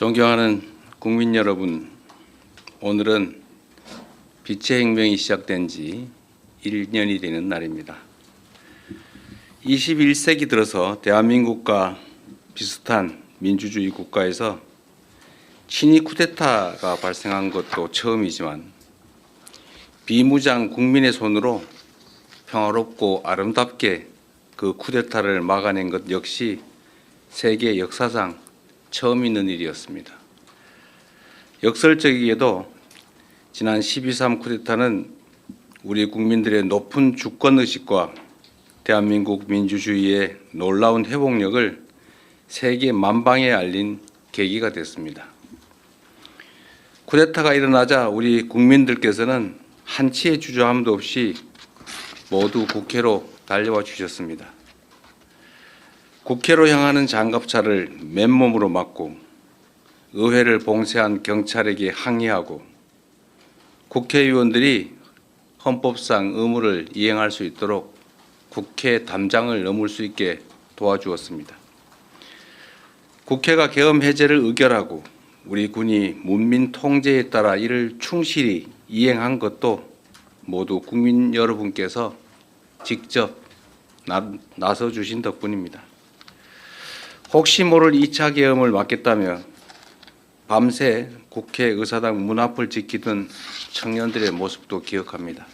존경하는 국민 여러분, 오늘은 빛의 혁명이 시작된 지 1년이 되는 날입니다. 21세기 들어서 대한민국과 비슷한 민주주의 국가에서 친위 쿠데타가 발생한 것도 처음이지만 비무장 국민의 손으로 평화롭고 아름답게 그 쿠데타를 막아낸 것 역시 세계 역사상 처음 있는 일이었습니다. 역설적이게도 지난 12.3 쿠데타는 우리 국민들의 높은 주권 의식과 대한민국 민주주의의 놀라운 회복력을 세계 만방에 알린 계기가 됐습니다. 쿠데타가 일어나자 우리 국민들께서는 한치의 주저함도 없이 모두 국회로 달려와 주셨습니다. 국회로 향하는 장갑차를 맨몸으로 막고 의회를 봉쇄한 경찰에게 항의하고 국회의원들이 헌법상 의무를 이행할 수 있도록 국회 담장을 넘을 수 있게 도와주었습니다. 국회가 계엄 해제를 의결하고 우리 군이 문민 통제에 따라 이를 충실히 이행한 것도 모두 국민 여러분께서 직접 나, 나서 주신 덕분입니다. 혹시 모를 2차 계엄을 막겠다며 밤새 국회 의사당 문 앞을 지키던 청년들의 모습도 기억합니다.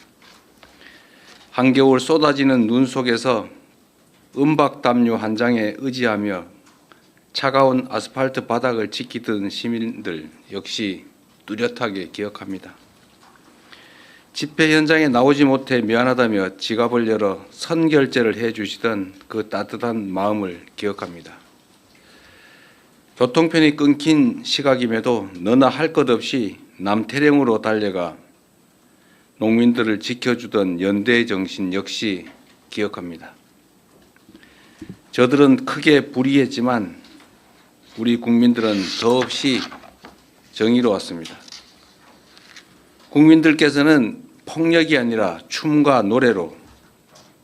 한겨울 쏟아지는 눈 속에서 은박 담요 한 장에 의지하며 차가운 아스팔트 바닥을 지키던 시민들 역시 뚜렷하게 기억합니다. 집회 현장에 나오지 못해 미안하다며 지갑을 열어 선결제를 해 주시던 그 따뜻한 마음을 기억합니다. 교통편이 끊긴 시각임에도 너나 할 것 없이 남태령으로 달려가 농민들을 지켜주던 연대의 정신 역시 기억합니다. 저들은 크게 불이했지만 우리 국민들은 더없이 정의로웠습니다. 국민들께서는 폭력이 아니라 춤과 노래로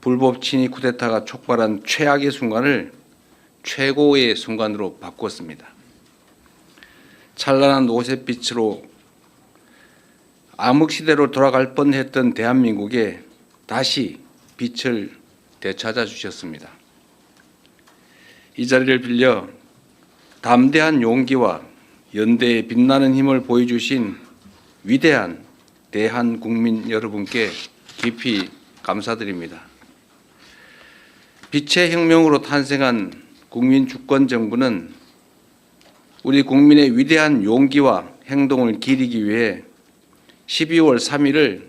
불법 친위 쿠데타가 촉발한 최악의 순간을 최고의 순간으로 바꾸었습니다. 찬란한 오색빛으로 암흑시대로 돌아갈 뻔했던 대한민국에 다시 빛을 되찾아 주셨습니다. 이 자리를 빌려 담대한 용기와 연대의 빛나는 힘을 보여주신 위대한 대한 국민 여러분께 깊이 감사드립니다. 빛의 혁명으로 탄생한 국민 주권 정부는 우리 국민의 위대한 용기와 행동을 기리기 위해 12월 3일을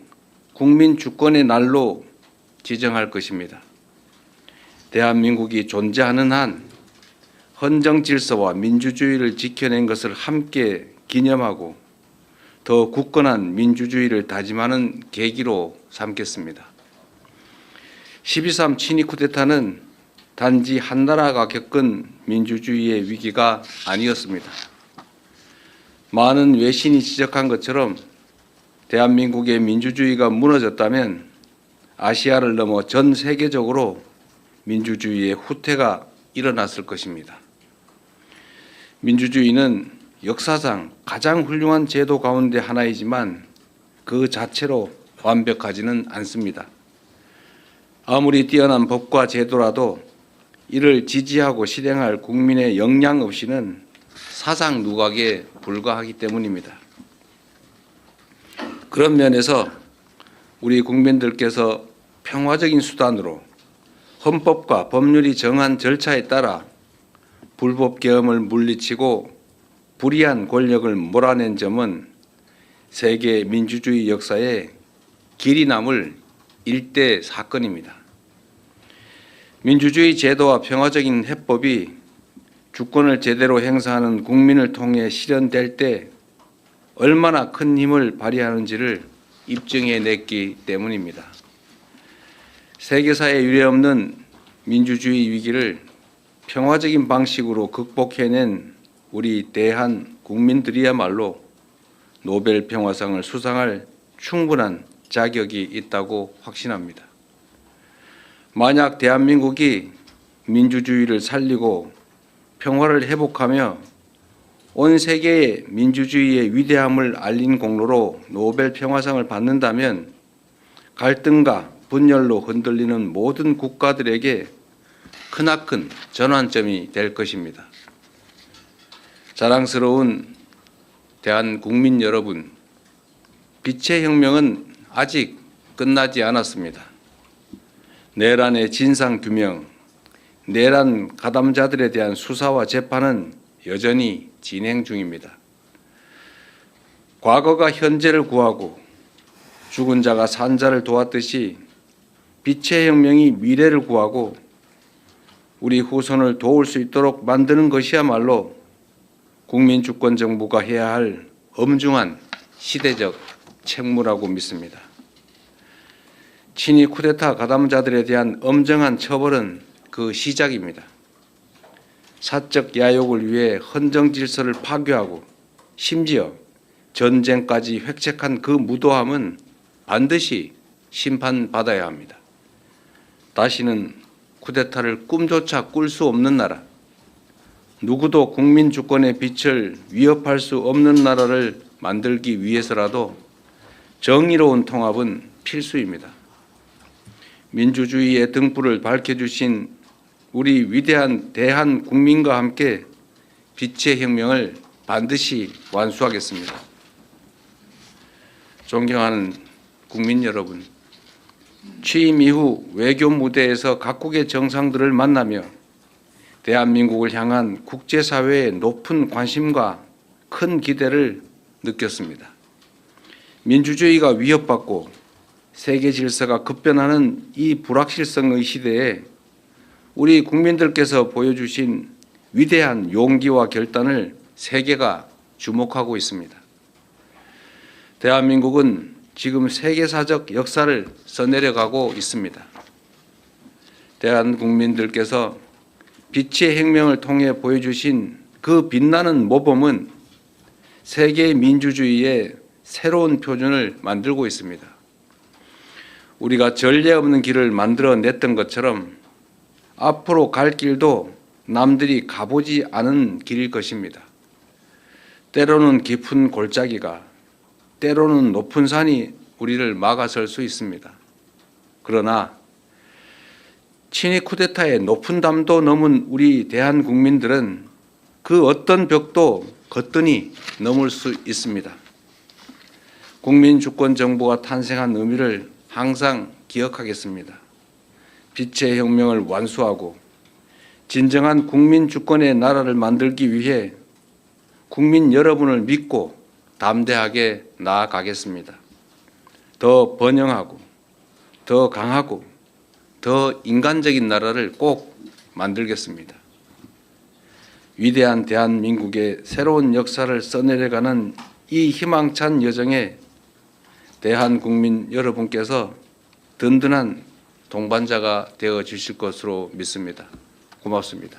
국민 주권의 날로 지정할 것입니다. 대한민국이 존재하는 한 헌정 질서와 민주주의를 지켜낸 것을 함께 기념하고 더 굳건한 민주주의를 다짐하는 계기로 삼겠습니다. 12.3 친위 쿠데타는 단지 한 나라가 겪은 민주주의의 위기가 아니었습니다. 많은 외신이 지적한 것처럼 대한민국의 민주주의가 무너졌다면 아시아를 넘어 전 세계적으로 민주주의의 후퇴가 일어났을 것입니다. 민주주의는 역사상 가장 훌륭한 제도 가운데 하나이지만 그 자체로 완벽하지는 않습니다. 아무리 뛰어난 법과 제도라도 이를 지지하고 실행할 국민의 역량 없이는 사상 누각에 불과하기 때문입니다. 그런 면에서 우리 국민들께서 평화적인 수단으로 헌법과 법률이 정한 절차에 따라 불법 계엄을 물리치고 불이한 권력을 몰아낸 점은 세계 민주주의 역사에 길이 남을 일대 사건입니다. 민주주의 제도와 평화적인 해법이 주권을 제대로 행사하는 국민을 통해 실현될 때 얼마나 큰 힘을 발휘하는지를 입증해 냈기 때문입니다. 세계사에 유례없는 민주주의 위기를 평화적인 방식으로 극복해낸 우리 대한 국민들이야말로 노벨 평화상을 수상할 충분한 자격이 있다고 확신합니다. 만약 대한민국이 민주주의를 살리고 평화를 회복하며 온 세계에 민주주의의 위대함을 알린 공로로 노벨 평화상을 받는다면 갈등과 분열로 흔들리는 모든 국가들에게 크나큰 전환점이 될 것입니다. 자랑스러운 대한 국민 여러분, 빛의 혁명은 아직 끝나지 않았습니다. 내란의 진상 규명, 내란 가담자들에 대한 수사와 재판은 여전히 진행 중입니다. 과거가 현재를 구하고 죽은 자가 산 자를 도왔듯이 빛의 혁명이 미래를 구하고 우리 후손을 도울 수 있도록 만드는 것이야말로 국민 주권 정부가 해야 할 엄중한 시대적 책무라고 믿습니다. 친위 쿠데타 가담자들에 대한 엄정한 처벌은 그 시작입니다. 사적 야욕을 위해 헌정 질서를 파괴하고 심지어 전쟁까지 획책한 그 무도함은 반드시 심판받아야 합니다. 다시는 쿠데타를 꿈조차 꿀 수 없는 나라, 누구도 국민 주권의 빛을 위협할 수 없는 나라를 만들기 위해서라도 정의로운 통합은 필수입니다. 민주주의의 등불을 밝혀주신 우리 위대한 대한 국민과 함께 빛의 혁명을 반드시 완수하겠습니다. 존경하는 국민 여러분, 취임 이후 외교 무대에서 각국의 정상들을 만나며 대한민국을 향한 국제사회의 높은 관심과 큰 기대를 느꼈습니다. 민주주의가 위협받고 세계 질서가 급변하는 이 불확실성의 시대에 우리 국민들께서 보여주신 위대한 용기와 결단을 세계가 주목하고 있습니다. 대한민국은 지금 세계사적 역사를 써내려가고 있습니다. 대한 국민들께서 빛의 혁명을 통해 보여주신 그 빛나는 모범은 세계 민주주의의 새로운 표준을 만들고 있습니다. 우리가 전례 없는 길을 만들어냈던 것처럼 앞으로 갈 길도 남들이 가보지 않은 길일 것입니다. 때로는 깊은 골짜기가, 때로는 높은 산이 우리를 막아설 수 있습니다. 그러나 친위 쿠데타의 높은 담도 넘은 우리 대한 국민들은 그 어떤 벽도 거뜬히 넘을 수 있습니다. 국민 주권 정부가 탄생한 의미를 항상 기억하겠습니다. 빛의 혁명을 완수하고 진정한 국민 주권의 나라를 만들기 위해 국민 여러분을 믿고 담대하게 나아가겠습니다. 더 번영하고 더 강하고 더 인간적인 나라를 꼭 만들겠습니다. 위대한 대한민국의 새로운 역사를 써내려가는 이 희망찬 여정에 대한 국민 여러분께서 든든한 동반자가 되어 주실 것으로 믿습니다. 고맙습니다.